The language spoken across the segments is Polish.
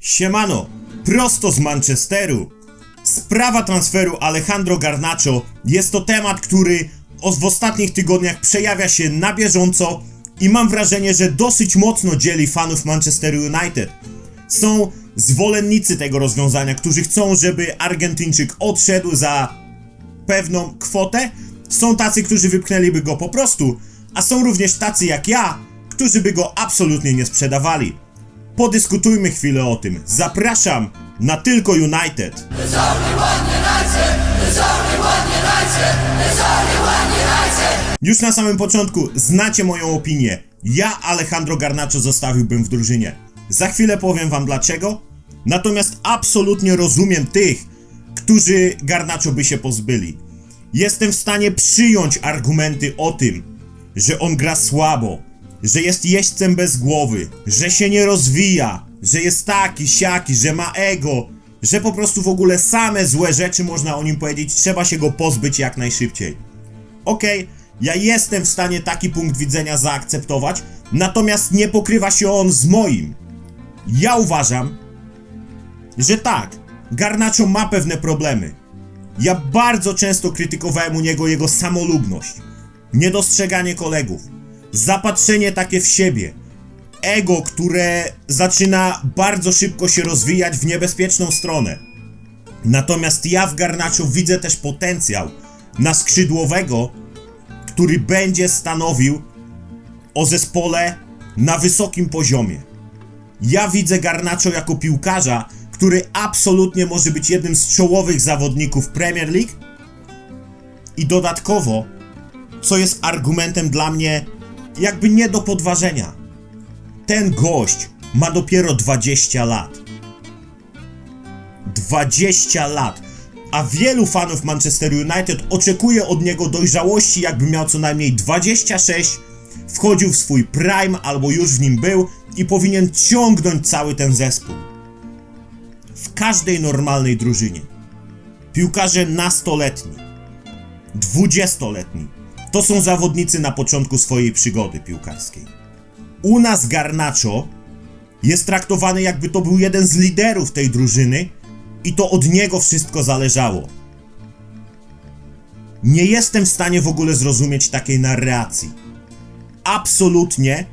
Siemano, prosto z Manchesteru. Sprawa transferu Alejandro Garnacho jest to temat, który w ostatnich tygodniach przejawia się na bieżąco i mam wrażenie, że dosyć mocno dzieli fanów Manchesteru United. Są zwolennicy tego rozwiązania, którzy chcą, żeby Argentyńczyk odszedł za pewną kwotę. Są tacy, którzy wypchnęliby go po prostu, a są również tacy jak ja, którzy by go absolutnie nie sprzedawali. Podyskutujmy chwilę o tym. Zapraszam na Tylko United. Już na samym początku znacie moją opinię. Ja Alejandro Garnacho zostawiłbym w drużynie. Za chwilę powiem wam dlaczego. Natomiast absolutnie rozumiem tych, którzy Garnacho by się pozbyli. Jestem w stanie przyjąć argumenty o tym, że on gra słabo, że jest jeźdźcem bez głowy, że się nie rozwija, że jest taki, siaki, że ma ego, że po prostu w ogóle same złe rzeczy można o nim powiedzieć, trzeba się go pozbyć jak najszybciej. Okej, ja jestem w stanie taki punkt widzenia zaakceptować, natomiast nie pokrywa się on z moim. Ja uważam, że tak, Garnacho ma pewne problemy. Ja bardzo często krytykowałem u niego jego samolubność, niedostrzeganie kolegów, zapatrzenie takie w siebie, ego, które zaczyna bardzo szybko się rozwijać w niebezpieczną stronę. Natomiast ja w Garnacho widzę też potencjał na skrzydłowego, który będzie stanowił o zespole na wysokim poziomie. Ja widzę Garnacho jako piłkarza, który absolutnie może być jednym z czołowych zawodników Premier League i dodatkowo, co jest argumentem dla mnie jakby nie do podważenia. Ten gość ma dopiero 20 lat. 20 lat. A wielu fanów Manchester United oczekuje od niego dojrzałości, jakby miał co najmniej 26, wchodził w swój prime albo już w nim był i powinien ciągnąć cały ten zespół. W każdej normalnej drużynie. Piłkarze nastoletni, dwudziestoletni to są zawodnicy na początku swojej przygody piłkarskiej. U nas Garnacho jest traktowany jakby to był jeden z liderów tej drużyny i to od niego wszystko zależało. Nie jestem w stanie w ogóle zrozumieć takiej narracji. Absolutnie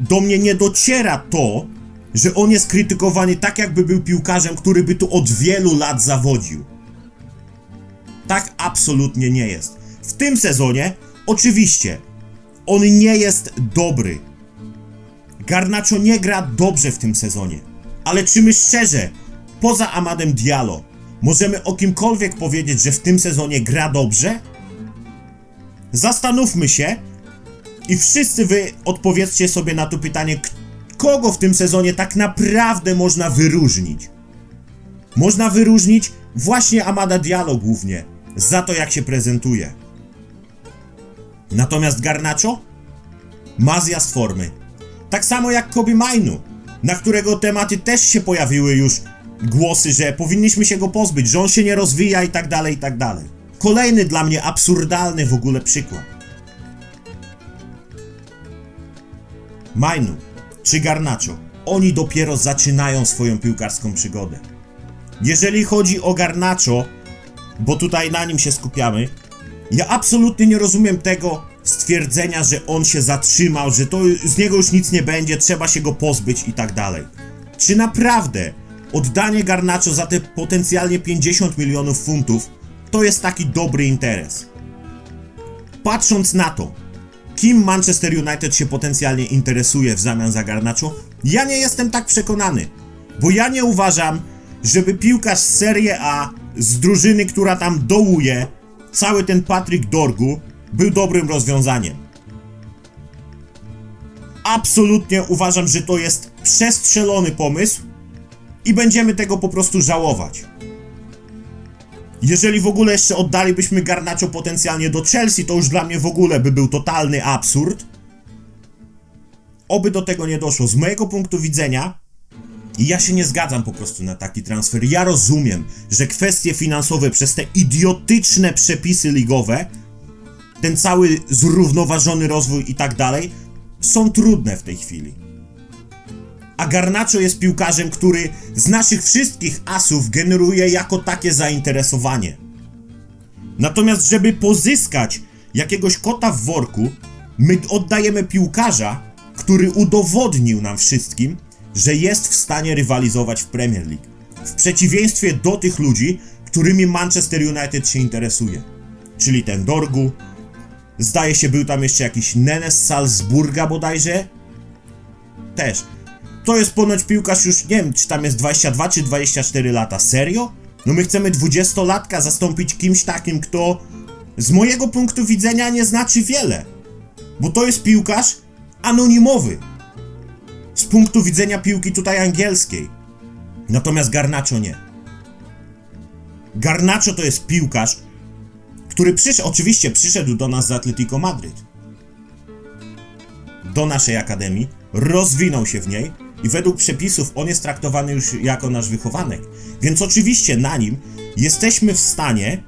do mnie nie dociera to, że on jest krytykowany tak, jakby był piłkarzem, który by tu od wielu lat zawodził. Tak absolutnie nie jest. W tym sezonie, oczywiście, on nie jest dobry. Garnacho nie gra dobrze w tym sezonie. Ale czy my szczerze, poza Amadem Diallo, możemy o kimkolwiek powiedzieć, że w tym sezonie gra dobrze? Zastanówmy się i wszyscy wy odpowiedzcie sobie na to pytanie, kogo w tym sezonie tak naprawdę można wyróżnić. Można wyróżnić właśnie Amada Diallo głównie, za to jak się prezentuje. Natomiast Garnacho ma zjazd formy. Tak samo jak Kobe Mainu, na którego tematy też się pojawiły już głosy, że powinniśmy się go pozbyć, że on się nie rozwija i tak dalej, i tak dalej. Kolejny dla mnie absurdalny w ogóle przykład. Mainu czy Garnacho, oni dopiero zaczynają swoją piłkarską przygodę. Jeżeli chodzi o Garnacho, bo tutaj na nim się skupiamy, ja absolutnie nie rozumiem tego stwierdzenia, że on się zatrzymał, że to z niego już nic nie będzie, trzeba się go pozbyć i tak dalej. Czy naprawdę oddanie Garnacho za te potencjalnie 50 milionów funtów to jest taki dobry interes? Patrząc na to, kim Manchester United się potencjalnie interesuje w zamian za Garnacho, ja nie jestem tak przekonany, bo ja nie uważam, żeby piłkarz z Serie A z drużyny, która tam dołuje, cały ten Patryk Dorgu był dobrym rozwiązaniem. Absolutnie uważam, że to jest przestrzelony pomysł i będziemy tego po prostu żałować. Jeżeli w ogóle jeszcze oddalibyśmy Garnacho potencjalnie do Chelsea, to już dla mnie w ogóle by był totalny absurd. Oby do tego nie doszło. Z mojego punktu widzenia, ja się nie zgadzam po prostu na taki transfer. Ja rozumiem, że kwestie finansowe przez te idiotyczne przepisy ligowe, ten cały zrównoważony rozwój i tak dalej, są trudne w tej chwili. A Garnacho jest piłkarzem, który z naszych wszystkich asów generuje jako takie zainteresowanie. Natomiast, żeby pozyskać jakiegoś kota w worku, my oddajemy piłkarza, który udowodnił nam wszystkim, że jest w stanie rywalizować w Premier League. W przeciwieństwie do tych ludzi, którymi Manchester United się interesuje. Czyli ten Dorgu, zdaje się był tam jeszcze jakiś Nenes z Salzburga bodajże. Też. To jest ponoć piłkarz już, nie wiem, czy tam jest 22 czy 24 lata. Serio? No my chcemy 20-latka zastąpić kimś takim, kto z mojego punktu widzenia nie znaczy wiele. Bo to jest piłkarz anonimowy. Z punktu widzenia piłki tutaj angielskiej. Natomiast Garnacho nie. Garnacho to jest piłkarz, który przyszedł, oczywiście przyszedł do nas z Atletico Madryt. Do naszej akademii, rozwinął się w niej i według przepisów on jest traktowany już jako nasz wychowanek. Więc oczywiście na nim jesteśmy w stanie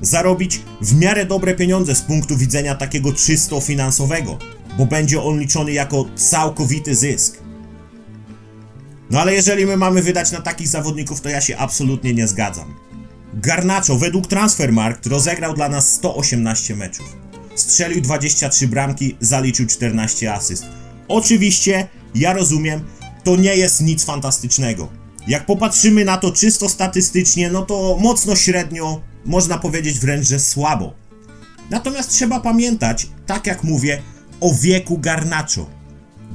zarobić w miarę dobre pieniądze z punktu widzenia takiego czysto finansowego, bo będzie on liczony jako całkowity zysk. No ale jeżeli my mamy wydać na takich zawodników, to ja się absolutnie nie zgadzam. Garnacho według Transfermarkt rozegrał dla nas 118 meczów. Strzelił 23 bramki, zaliczył 14 asyst. Oczywiście, ja rozumiem, to nie jest nic fantastycznego. Jak popatrzymy na to czysto statystycznie, no to mocno średnio, można powiedzieć wręcz, że słabo. Natomiast trzeba pamiętać, tak jak mówię, o wieku Garnacho.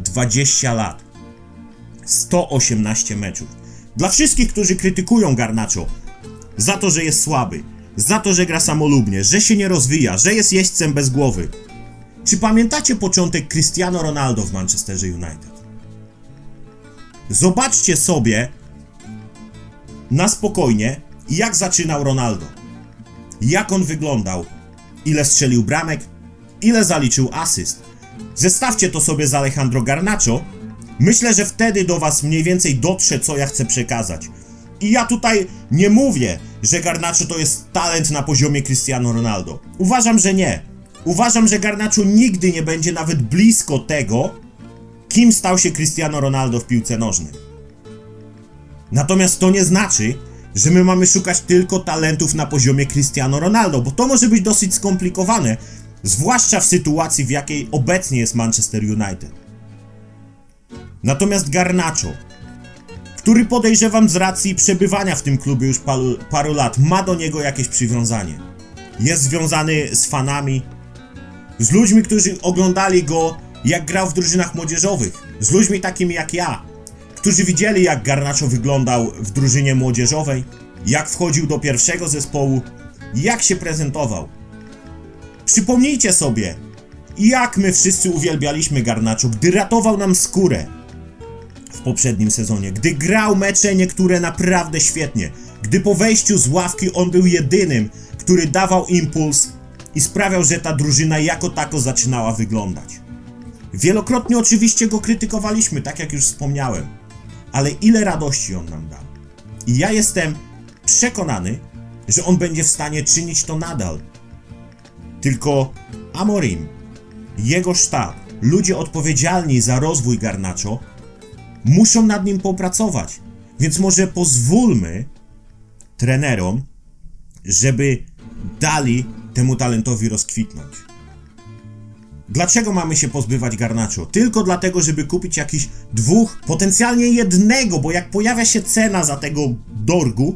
20 lat. 118 meczów. Dla wszystkich, którzy krytykują Garnacho za to, że jest słaby, za to, że gra samolubnie, że się nie rozwija, że jest jeźdźcem bez głowy. Czy pamiętacie początek Cristiano Ronaldo w Manchesterze United? Zobaczcie sobie na spokojnie, jak zaczynał Ronaldo. Jak on wyglądał, ile strzelił bramek, ile zaliczył asyst. Zestawcie to sobie z Alejandro Garnacho. Myślę, że wtedy do Was mniej więcej dotrze, co ja chcę przekazać. I ja tutaj nie mówię, że Garnacho to jest talent na poziomie Cristiano Ronaldo. Uważam, że nie. Uważam, że Garnacho nigdy nie będzie nawet blisko tego, kim stał się Cristiano Ronaldo w piłce nożnej. Natomiast to nie znaczy, że my mamy szukać tylko talentów na poziomie Cristiano Ronaldo, bo to może być dosyć skomplikowane, zwłaszcza w sytuacji, w jakiej obecnie jest Manchester United. Natomiast Garnacho, który podejrzewam z racji przebywania w tym klubie już paru, paru lat, ma do niego jakieś przywiązanie. Jest związany z fanami, z ludźmi, którzy oglądali go, jak grał w drużynach młodzieżowych, z ludźmi takimi jak ja, którzy widzieli, jak Garnacho wyglądał w drużynie młodzieżowej, jak wchodził do pierwszego zespołu, jak się prezentował. Przypomnijcie sobie, jak my wszyscy uwielbialiśmy Garnacho, gdy ratował nam skórę w poprzednim sezonie, gdy grał mecze niektóre naprawdę świetnie, gdy po wejściu z ławki on był jedynym, który dawał impuls i sprawiał, że ta drużyna jako tako zaczynała wyglądać. Wielokrotnie oczywiście go krytykowaliśmy, tak jak już wspomniałem, ale ile radości on nam dał. I ja jestem przekonany, że on będzie w stanie czynić to nadal. Tylko Amorim, jego sztab, ludzie odpowiedzialni za rozwój Garnacho muszą nad nim popracować. Więc może pozwólmy trenerom, żeby dali temu talentowi rozkwitnąć. Dlaczego mamy się pozbywać Garnacho? Tylko dlatego, żeby kupić jakiś dwóch, potencjalnie jednego, bo jak pojawia się cena za tego dorgu,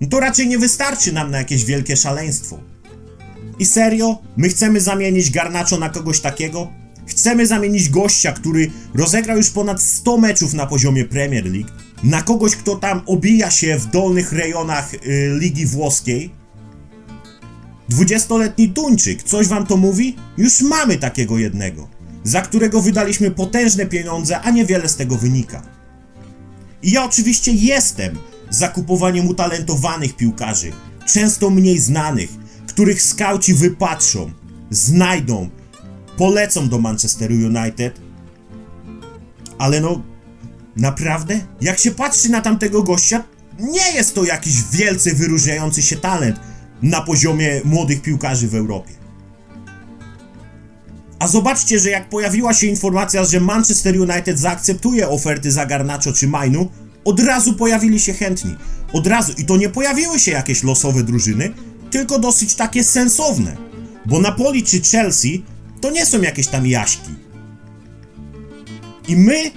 no to raczej nie wystarczy nam na jakieś wielkie szaleństwo. I serio? My chcemy zamienić Garnacho na kogoś takiego? Chcemy zamienić gościa, który rozegrał już ponad 100 meczów na poziomie Premier League, na kogoś, kto tam obija się w dolnych rejonach y, Ligi Włoskiej? 20-letni Tuńczyk, coś wam to mówi? Już mamy takiego jednego, za którego wydaliśmy potężne pieniądze, a niewiele z tego wynika. I ja oczywiście jestem za kupowaniem utalentowanych piłkarzy, często mniej znanych, których skauci wypatrzą, znajdą, polecą do Manchesteru United. Ale no, naprawdę? Jak się patrzy na tamtego gościa, nie jest to jakiś wielce wyróżniający się talent na poziomie młodych piłkarzy w Europie. A zobaczcie, że jak pojawiła się informacja, że Manchester United zaakceptuje oferty za Garnacho czy Mainu, od razu pojawili się chętni. Od razu. I to nie pojawiły się jakieś losowe drużyny, tylko dosyć takie sensowne. Bo Napoli czy Chelsea to nie są jakieś tam jaśki. I my,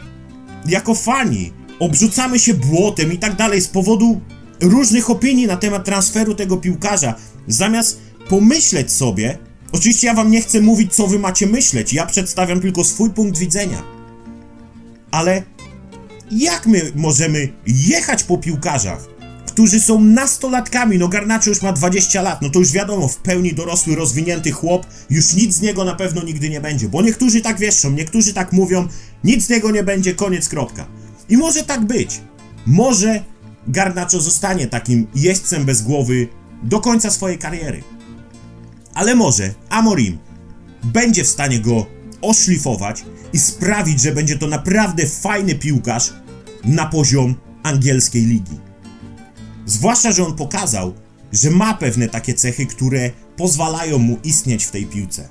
jako fani, obrzucamy się błotem i tak dalej z powodu różnych opinii na temat transferu tego piłkarza, zamiast pomyśleć sobie. Oczywiście ja wam nie chcę mówić, co wy macie myśleć, ja przedstawiam tylko swój punkt widzenia. Ale jak my możemy jechać po piłkarzach, którzy są nastolatkami? No Garnacho już ma 20 lat, no to już wiadomo, w pełni dorosły, rozwinięty chłop, już nic z niego na pewno nigdy nie będzie, bo niektórzy tak wieszczą, niektórzy tak mówią, nic z niego nie będzie, koniec, kropka. I może tak być. Może Garnacho zostanie takim jeźdźcem bez głowy do końca swojej kariery. Ale może Amorim będzie w stanie go oszlifować i sprawić, że będzie to naprawdę fajny piłkarz na poziom angielskiej ligi. Zwłaszcza, że on pokazał, że ma pewne takie cechy, które pozwalają mu istnieć w tej piłce.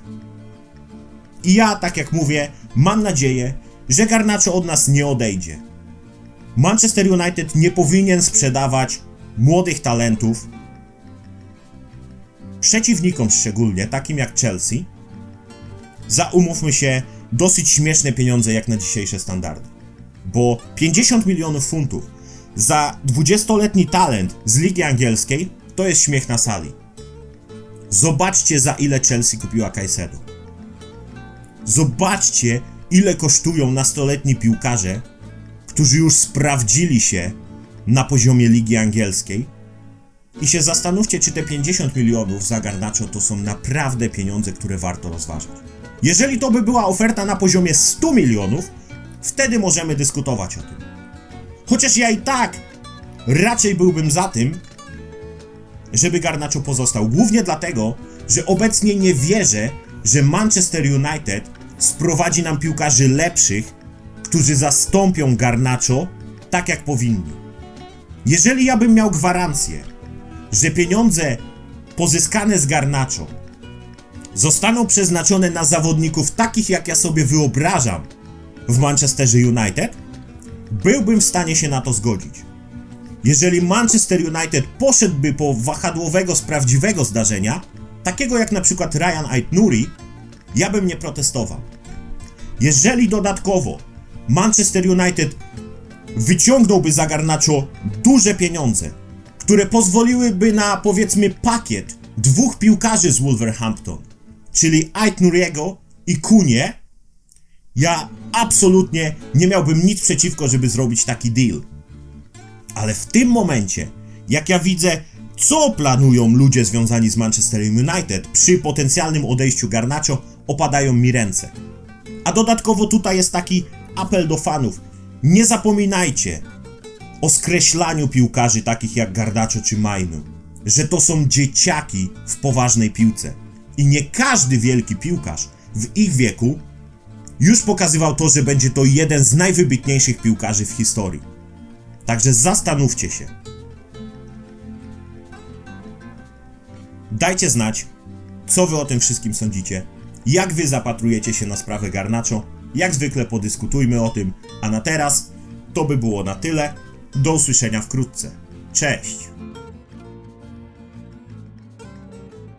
I ja, tak jak mówię, mam nadzieję, że Garnacho od nas nie odejdzie. Manchester United nie powinien sprzedawać młodych talentów przeciwnikom szczególnie, takim jak Chelsea, za umówmy się, dosyć śmieszne pieniądze jak na dzisiejsze standardy. Bo 50 milionów funtów za 20-letni talent z ligi angielskiej to jest śmiech na sali. Zobaczcie za ile Chelsea kupiła Caicedo. Zobaczcie ile kosztują nastoletni piłkarze, którzy już sprawdzili się na poziomie ligi angielskiej i się zastanówcie, czy te 50 milionów za Garnacho to są naprawdę pieniądze, które warto rozważać. Jeżeli to by była oferta na poziomie 100 milionów, wtedy możemy dyskutować o tym. Chociaż ja i tak raczej byłbym za tym, żeby Garnacho pozostał. Głównie dlatego, że obecnie nie wierzę, że Manchester United sprowadzi nam piłkarzy lepszych, którzy zastąpią Garnacho tak jak powinni. Jeżeli ja bym miał gwarancję, że pieniądze pozyskane z Garnacho zostaną przeznaczone na zawodników takich, jak ja sobie wyobrażam w Manchesterze United, byłbym w stanie się na to zgodzić. Jeżeli Manchester United poszedłby po wahadłowego z prawdziwego zdarzenia, takiego jak na przykład Ryan Aitnuri, ja bym nie protestował. Jeżeli dodatkowo Manchester United wyciągnąłby za Garnacho duże pieniądze, które pozwoliłyby na powiedzmy pakiet dwóch piłkarzy z Wolverhampton, czyli Ait Nuriego i Kunie, ja absolutnie nie miałbym nic przeciwko, żeby zrobić taki deal. Ale w tym momencie, jak ja widzę, co planują ludzie związani z Manchester United przy potencjalnym odejściu Garnacho, opadają mi ręce. A dodatkowo tutaj jest taki apel do fanów. Nie zapominajcie o skreślaniu piłkarzy takich jak Garnacho czy Mainu, że to są dzieciaki w poważnej piłce. I nie każdy wielki piłkarz w ich wieku już pokazywał to, że będzie to jeden z najwybitniejszych piłkarzy w historii. Także zastanówcie się. Dajcie znać, co wy o tym wszystkim sądzicie, jak wy zapatrujecie się na sprawę Garnacho, jak zwykle podyskutujmy o tym, a na teraz to by było na tyle. Do usłyszenia wkrótce. Cześć!